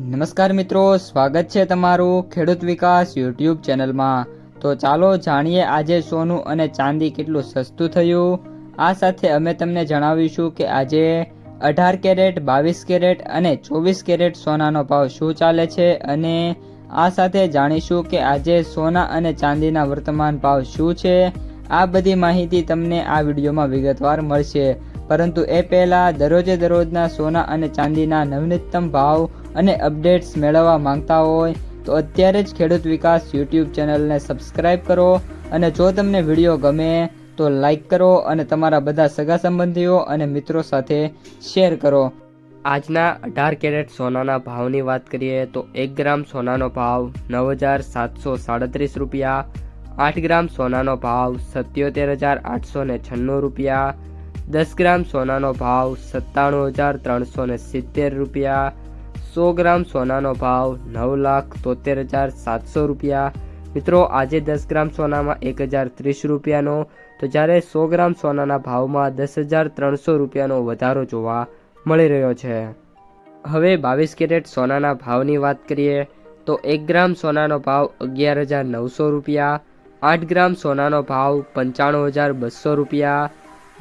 નમસ્કાર મિત્રો, સ્વાગત છે તમારું ખેડૂત વિકાસ યુટ્યુબ ચેનલમાં. તો ચાલો જાણીએ આજે સોનું અને ચાંદી કેટલું સસ્તું થયું. આ સાથે અમે તમને જણાવીશું કે આજે અઢાર કેરેટ, બાવીસ કેરેટ અને ચોવીસ કેરેટ સોનાનો ભાવ શું ચાલે છે અને આ સાથે જાણીશું કે આજે સોના અને ચાંદીના વર્તમાન ભાવ શું છે. આ બધી માહિતી તમને આ વિડીયોમાં વિગતવાર મળશે. પરંતુ એ પહેલાં દરરોજે દરરોજના સોના અને ચાંદીના નવીનતમ ભાવ અને અપડેટ્સ મેળવવા માંગતા હોય તો અત્યારે જ ખેડૂત વિકાસ યુટ્યુબ ચેનલને સબસ્ક્રાઇબ કરો અને જો તમને વીડિયો ગમે તો લાઈક કરો અને તમારા બધા સગા સંબંધીઓ અને મિત્રો સાથે શેર કરો. આજના અઢાર કેરેટ સોનાના ભાવની વાત કરીએ તો એક ગ્રામ સોનાનો ભાવ નવ હજાર સાતસો સાડત્રીસ રૂપિયા, આઠ ગ્રામ સોનાનો ભાવ સત્યોતેર હજાર આઠસો ને છન્નું રૂપિયા, દસ ગ્રામ સોનાનો ભાવ સત્તાણું હજાર ત્રણસો ને સિત્તેર રૂપિયા સો ગ્રામ સોનાનો ભાવ નવ લાખ તોતેર હજાર સાતસો રૂપિયા. મિત્રો, આજે દસ ગ્રામ સોનામાં એક હજાર ત્રીસ રૂપિયાનો. તો જ્યારે સો ગ્રામ સોનાના ભાવમાં દસ હજાર ત્રણસો રૂપિયાનો વધારો જોવા મળી રહ્યો છે. હવે બાવીસ કેરેટ સોનાના ભાવની વાત કરીએ, તો એક ગ્રામ સોનાનો ભાવ અગિયાર હજાર નવસો રૂપિયા, આઠ ગ્રામ સોનાનો ભાવ પંચાણું હજાર બસો રૂપિયા,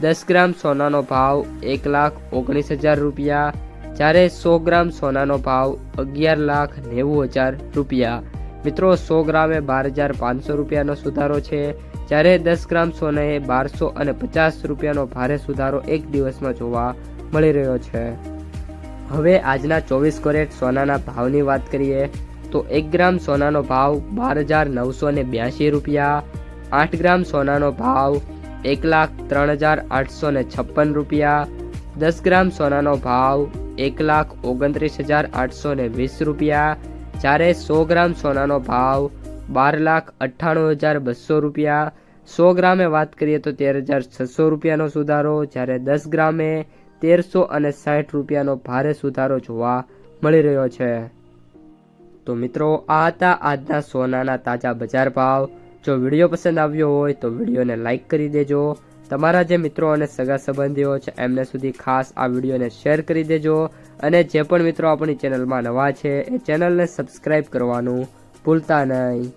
દસ ગ્રામ સોનાનો ભાવ એક લાખ ઓગણીસ હજાર રૂપિયા જ્યારે સો ગ્રામ સોનાનો ભાવ અગિયાર લાખ નેવું હજાર રૂપિયા. મિત્રો, સો ગ્રામે બાર હજાર પાંચસો રૂપિયાનો સુધારો છે. જ્યારે દસ ગ્રામ સોનાએ બારસો અને પચાસ રૂપિયાનો ભારે સુધારો એક દિવસમાં જોવા મળી રહ્યો છે. હવે આજના ચોવીસ કેરેટ સોનાના ભાવની વાત કરીએ, તો એક ગ્રામ સોનાનો ભાવ બાર હજાર નવસો ને બ્યાસી રૂપિયા. આઠ ગ્રામ સોનાનો ભાવ એક લાખ ત્રણ હજાર આઠસો ને છપ્પન રૂપિયા. દસ ગ્રામ સોનાનો ભાવ એક લાખ ઓગણત્રીસ હજાર આઠસો ને વીસ રૂપિયા. જ્યારે સો ગ્રામ સોનાનો ભાવ બાર લાખ અઠ્ઠાણું હજાર બસો રૂપિયા. સો ગ્રામે વાત કરીએ તો તેર હજાર છસો રૂપિયાનો સુધારો. જ્યારે દસ ગ્રામે તેરસો અને સાઠ રૂપિયાનો ભારે સુધારો જોવા મળી રહ્યો છે. તો મિત્રો, આ હતા આજના સોનાના તાજા બજાર ભાવ. જો વીડિયો પસંદ આવ્યો હોય તો વિડીયોને લાઈક કરી દેજો. તમારા જે મિત્રો અને સગા સંબંધીઓ છે, એમને સુધી ખાસ આ વિડીયોને શેર કરી દેજો. અને જે પણ મિત્રો આપણી ચેનલમાં નવા છે, એ ચેનલને સબસ્ક્રાઈબ કરવાનું ભૂલતા નહીં.